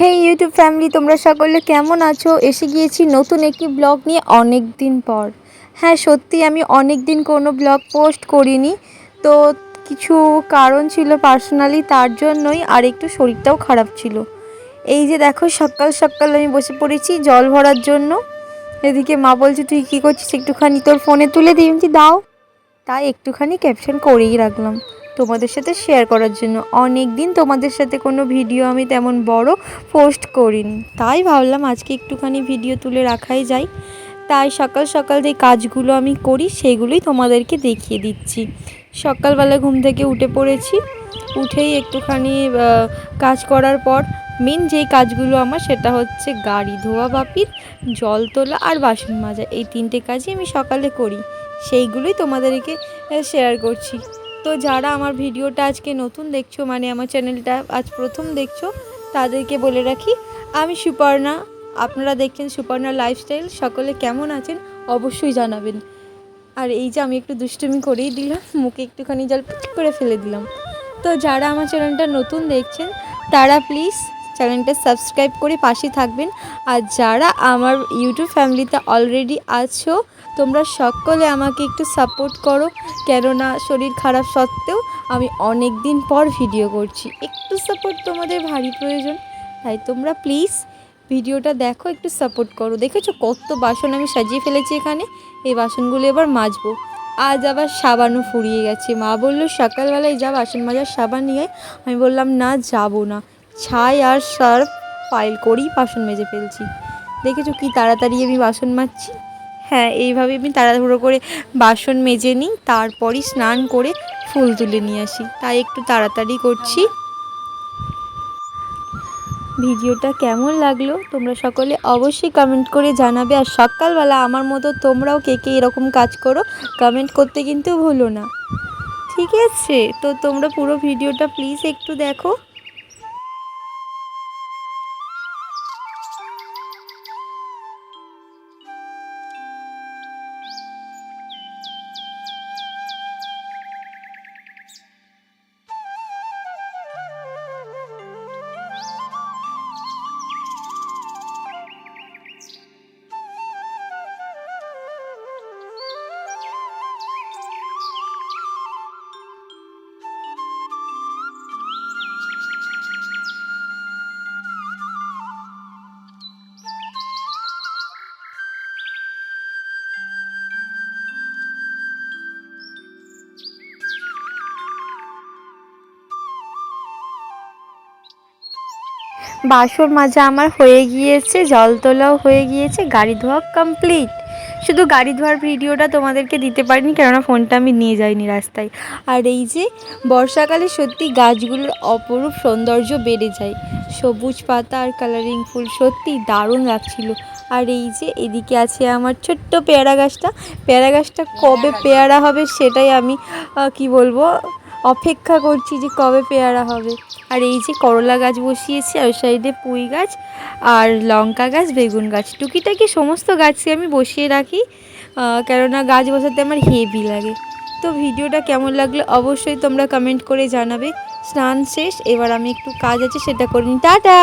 হে YouTube family তোমরা সকলে কেমন আছো? এসে গিয়েছি নতুন একটি ব্লগ নিয়ে অনেক দিন পর। হ্যাঁ সত্যি আমি অনেক দিন কোনো ব্লগ পোস্ট করিনি। তো কিছু কারণ ছিল পার্সোনালি তার জন্যই আর একটু শরীরটাও খারাপ ছিল। এই যে দেখো, সকাল সকাল আমি বসে পড়েছি জল ভরার জন্য। এদিকে মা বলছে, তুই কী করছিস? একটুখানি তোর ফোনে তুলে দিই। দাও। তাই একটুখানি ক্যাপশন করেই রাখলাম। তোমাদের সাথে শেয়ার করার জন্য। অনেক দিন তোমাদের সাথে কোনো ভিডিও আমি তেমন বড় পোস্ট করিনি। তাই ভাবলাম আজকে একটুখানি ভিডিও তুলে রাখাই যায় তাই সকাল সকাল যে কাজগুলো আমি করি, সেগুলোই তোমাদেরকে দেখিয়ে দিচ্ছি। সকালবেলা ঘুম থেকে উঠে পড়েছি। উঠেই একটুখানি কাজ করার পর মেন যেই কাজগুলো আমার, সেটা হচ্ছে গাড়ি ধোয়া, বাপির জল তোলা আর বাসন মাজা। এই তিনটে কাজই আমি সকালে করি। সেইগুলোই তোমাদেরকে শেয়ার করছি। তো যারা আমার ভিডিওটা আজকে নতুন দেখছ মানে আমার চ্যানেলটা আজ প্রথম দেখছ, তাদেরকে বলে রাখি, আমি সুপর্ণা। আপনারা দেখছেন সুপর্ণা লাইফস্টাইল সকলে কেমন আছেন অবশ্যই জানাবেন। আর এই যে আমি একটু দুষ্টুমি করেই দিলাম, মুখে একটুখানি জল করে ফেলে দিলাম। তো যারা আমার চ্যানেলটা নতুন দেখছেন, তারা প্লিজ চ্যানেলটা সাবস্ক্রাইব করে পাশে থাকবেন। আর যারা আমার ইউটিউব ফ্যামিলিতে অলরেডি আছো, তোমরা সকলে আমাকে একটু সাপোর্ট করো। কেননা শরীর খারাপ সত্ত্বেও আমি অনেক দিন পর ভিডিও করছি। একটু সাপোর্ট তোমাদের ভারী প্রয়োজন। তাই তোমরা প্লিজ ভিডিওটা দেখো, একটু সাপোর্ট করো। দেখেছ কত বাসন আমি সাজিয়ে ফেলেছি এখানে? এই বাসনগুলো এবার মাজবো। আজ আবার সাবানও ফুরিয়ে গেছে। মা বলল, সকালবেলায় যা বাসন মাজার সাবান নিয়ে আমি বললাম, না, যাব না। ছাই আর সার্ফ পাইল করেই বাসন মেজে ফেলছি। দেখেছ কি তাড়াতাড়ি আমি বাসন মাজছি? হ্যাঁ এইভাবে আমি তাড়াহুড়ো করে বাসন মেজে নিই, তারপরই স্নান করে ফুল তুলে নিয়ে আসি। তাই একটু তাড়াতাড়ি করছি। ভিডিওটা কেমন লাগল? তোমরা সকলে অবশ্যই কমেন্ট করে জানাবে। আর সকালবেলা আমার মতো তোমরাও কে কে এরকম কাজ করো কমেন্ট করতে কিন্তু ভুলো না। ঠিক আছে? তো তোমরা পুরো ভিডিওটা প্লিজ একটু দেখো। বাসন মাজা আমার হয়ে গিয়েছে, জল তোলাও হয়ে গিয়েছে, গাড়ি ধোয়া কমপ্লিট শুধু গাড়ি ধোয়ার ভিডিওটা তোমাদেরকে দিতে পারিনি, কেননা ফোনটা আমি নিয়ে যাইনি রাস্তায়। আর এই যে, বর্ষাকালে সত্যি গাছগুলোর অপরূপ সৌন্দর্য বেড়ে যায়। সবুজ পাতা আর কালারিং ফুল সত্যি দারুণ লাগছিল। আর এই যে, এদিকে আছে আমার ছোট্ট পেয়ারা গাছটা। পেয়ারা গাছটা কবে পেয়ারা হবে সেটাই আমি কি বলব অপেক্ষা করছি যে কবে পেয়ারা হবে। আর এই যে করলা গাছ বসিয়েছি, আর সাইডে পুঁই গাছ আর লঙ্কা গাছ, বেগুন গাছ। টুকিটাকি সমস্ত গাছকে আমি বসিয়ে রাখি কেননা গাছ বসাতে আমার হেভি লাগে। তো ভিডিওটা কেমন লাগল অবশ্যই তোমরা কমেন্ট করে জানাবে। স্নান শেষ, এবার আমি একটু কাজ আছে, সেটা করিনি টাটা!